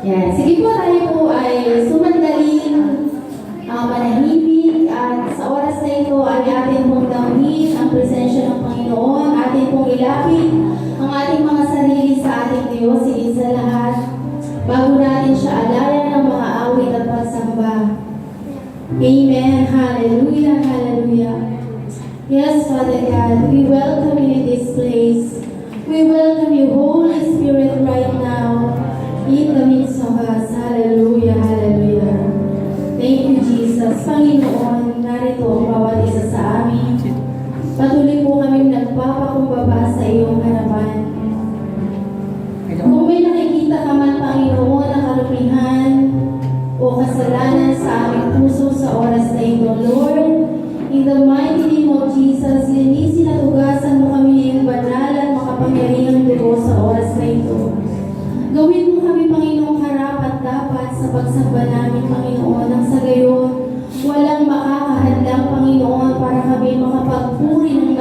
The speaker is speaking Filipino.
Yan. Sige po, tayo po ay sumandaling uh, manahimik at sa oras na ito ay atin pong damhin ang presensya ng Panginoon, atin pong ilapit ang ating mga sarili sa ating Diyos, higit sa lahat, bago natin siya alayan ng mga awit at pagsamba. Amen. Hallelujah. Hallelujah. Yes, Father God, we welcome you in this place. We welcome you, Holy Spirit, right now in the. Hallelujah, hallelujah. Thank you, Jesus. Panginoon, narito ang bawat isa sa amin. Patuloy po kami nagpapakumbaba sa iyong harapan. Kung may nakikita ka man, Panginoon, na karumihan o kasalanan sa aming puso sa oras na ito, Lord, in the mighty sa pagsamba namin, Panginoon, nang sa gayon, walang makakahadlang, Panginoon, para kami makapagpuri ng